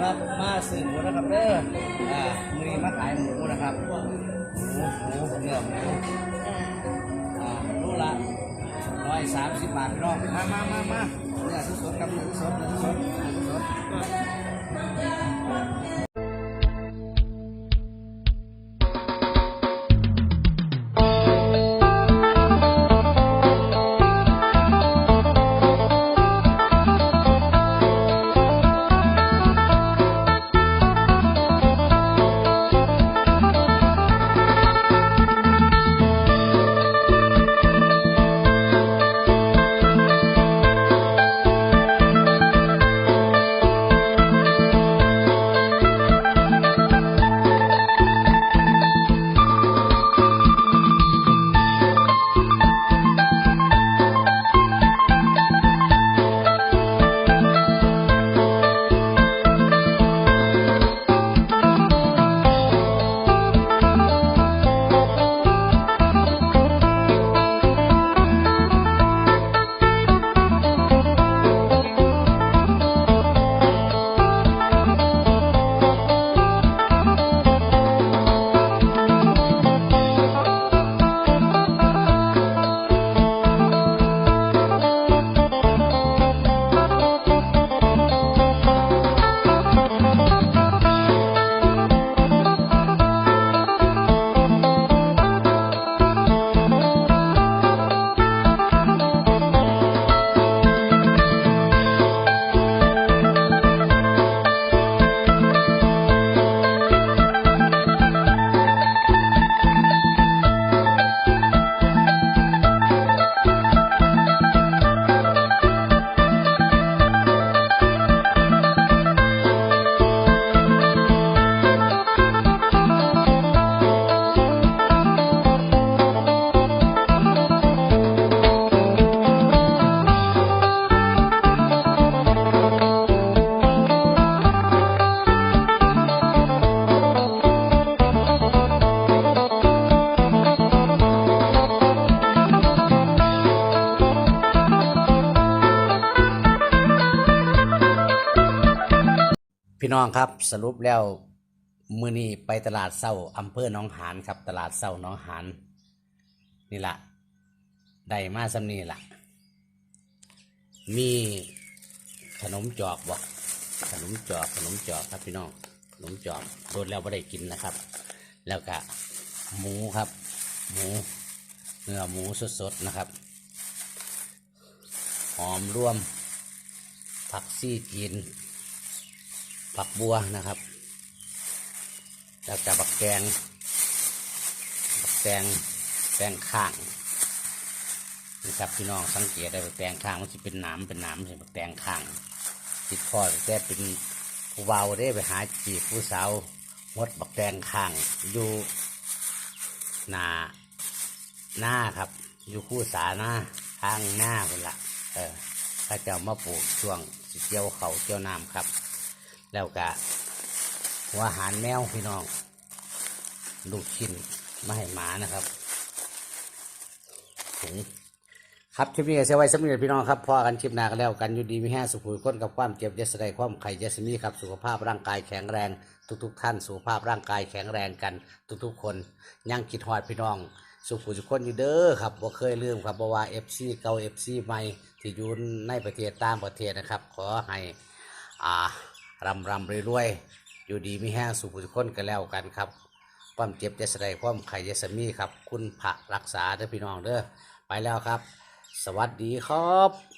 ครับมาสื่อหมูนะครับเด้ออ่ามือนี้มาขายหมูนะครับหมูหมูเนื้อหมูอ่าลูกละร้อยสามสิบบาทพี่น้องมามามามาเนื้อสดๆกับเนื้อสดเนื้อสดเนื้อสด พี่น้องครับสรุปแล้วมือนี้ไปตลาดเศร้าอำเภอหนองหานครับ ตลาดเศร้าหนองหานนี่ละได้มาสำนีละมีขนมจอกบ่ขนมจอกขนมจอกครับพี่น้องขนมจอกโดนแล้วไม่ได้กินนะครับ แล้วก็หมูครับ หมูเนื้อหมูสดๆนะครับหอมร่วมผักซี่จีน ผักบัวนะครับแล้วก็บักแตงบักแตงแตงข้างนะครับพี่น้องสังเกตได้บักแตงข้างมันจะเป็นหนามเป็นหนามใช่บักแตงข้างติดคอแต่เป็นผู้เบาวได้ไปหาจีบผู้สาวมดบักแตงข้างอยู่หน้าหน้าครับ อยู่คู่สาหน้าข้างหน้าเป็นละเออถ้าจะเอามาปลูกช่วงเกี่ยวเขาเกี่ยวน้ำครับ แล้วก็หัวหารแมวพี่น้อง ลูกชิ้นม่ให้หมานะครับถุงครับคลิปนี้เสียไว้สำหรับพี่น้องครับพอกันคลิปหน้ากันแล้วกันอยู่ดีม่แห้สุขุยก้นกับความเจ็บเยสไดความไข่เยสมีครับสุขภาพร่างกายแข็งแรง ทุก ๆ ท่านสุขภาพร่างกายแข็งแรงกัน ทุก ๆ คนยังคิดฮอดพี่น้อง สุขุสุขคนอยู่เด้อครับบ่เคยลืมครับบ่ว่าเอฟซีเก่าเอฟซีใหม่ที่อยู่ในประเทศตางประเทศนะครับ ขอให้อ่า รำรำรวยๆอยู่ดีมีแห้งสุขทุกคนกันแล้วกันครับความเจ็บจะแสดงความไข่จะสมีครับ คุณพระรักษาเด้อพี่น้องเด้อไปแล้วครับ สวัสดีครับ